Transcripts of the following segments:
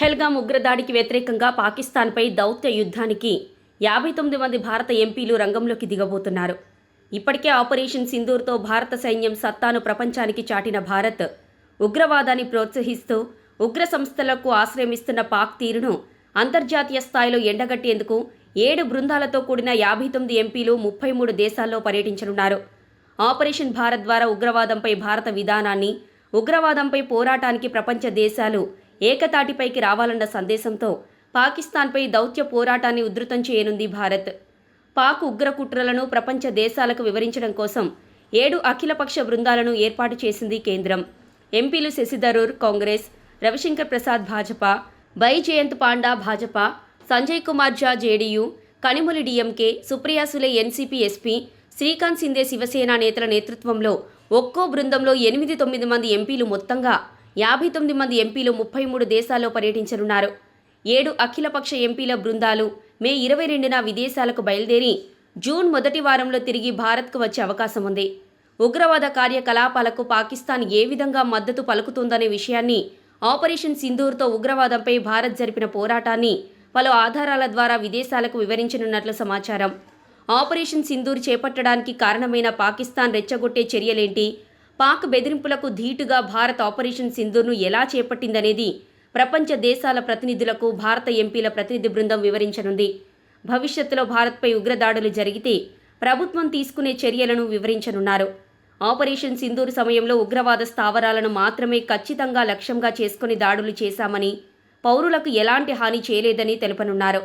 పహల్గాం ఉగ్రదాడికి వ్యతిరేకంగా పాకిస్తాన్పై దౌత్య యుద్ధానికి యాభై తొమ్మిది మంది భారత ఎంపీలు రంగంలోకి దిగబోతున్నారు. ఇప్పటికే ఆపరేషన్ సింధూర్తో భారత సైన్యం సత్తాను ప్రపంచానికి చాటిన భారత్ ఉగ్రవాదాన్ని ప్రోత్సహిస్తూ ఉగ్ర సంస్థలకు ఆశ్రయమిస్తున్న పాక్ తీరును అంతర్జాతీయ స్థాయిలో ఎండగట్టేందుకు ఏడు బృందాలతో కూడిన యాభై తొమ్మిది ఎంపీలు ముప్పై మూడు దేశాల్లో పర్యటించనున్నారు. ఆపరేషన్ భారత్ ద్వారా ఉగ్రవాదంపై భారత విధానాన్ని ఉగ్రవాదంపై పోరాటానికి ప్రపంచ దేశాలు ఏకతాటిపైకి రావాలన్న సందేశంతో పాకిస్తాన్పై దౌత్య పోరాటాన్ని ఉధృతం చేయనుంది భారత్. పాక్ ఉగ్రకుట్రలను ప్రపంచ దేశాలకు వివరించడం కోసం ఏడు అఖిలపక్ష బృందాలను ఏర్పాటు చేసింది కేంద్రం. ఎంపీలు శశిధరూర్ కాంగ్రెస్ రవిశంకర్ ప్రసాద్ భాజపా బైజయంత్ పాండా భాజపా సంజయ్ కుమార్ జా జేడీయూ కనిమొలి డిఎంకే సుప్రియా సులే ఎన్సీపీ ఎస్పీ శ్రీకాంత్ సిందే శివసేన నేతల నేతృత్వంలో ఒక్కో బృందంలో ఎనిమిది తొమ్మిది మంది ఎంపీలు మొత్తంగా యాభై తొమ్మిది మంది ఎంపీలు ముప్పై మూడు దేశాల్లో పర్యటించనున్నారు. ఏడు అఖిలపక్ష ఎంపీల బృందాలు మే ఇరవై రెండున విదేశాలకు బయలుదేరి జూన్ మొదటి వారంలో తిరిగి భారత్కు వచ్చే అవకాశం ఉంది. ఉగ్రవాద కార్యకలాపాలకు పాకిస్తాన్ ఏ విధంగా మద్దతు పలుకుతుందనే విషయాన్ని ఆపరేషన్ సింధూర్తో ఉగ్రవాదంపై భారత్ జరిపిన పోరాటాన్ని పలు ఆధారాల ద్వారా విదేశాలకు వివరించనున్నట్లు సమాచారం. ఆపరేషన్ సింధూర్ చేపట్టడానికి కారణమైన పాకిస్తాన్ రెచ్చగొట్టే చర్యలేంటి? పాక్ బెదిరింపులకు ధీటుగా భారత్ ఆపరేషన్ సింధూర్ను ఎలా చేపట్టిందనేది ప్రపంచ దేశాల ప్రతినిధులకు భారత ఎంపీల ప్రతినిధి బృందం వివరించనుంది. భవిష్యత్తులో భారత్పై ఉగ్రదాడులు జరిగితే ప్రభుత్వం తీసుకునే చర్యలను వివరించనున్నారు. ఆపరేషన్ సింధూర్ సమయంలో ఉగ్రవాద స్థావరాలను మాత్రమే ఖచ్చితంగా లక్ష్యంగా చేసుకుని దాడులు చేశామని పౌరులకు ఎలాంటి హాని చేయలేదని తెలుపనున్నారు.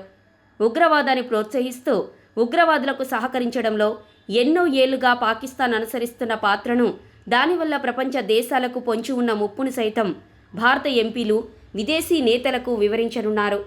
ఉగ్రవాదాన్ని ప్రోత్సహిస్తూ ఉగ్రవాదులకు సహకరించడంలో ఎన్నో ఏళ్ళుగా పాకిస్తాన్ అనుసరిస్తున్న పాత్రను దానివల్ల ప్రపంచ దేశాలకు పొంచి ఉన్న ముప్పును సైతం భారత ఎంపీలు విదేశీ నేతలకు వివరించనున్నారు.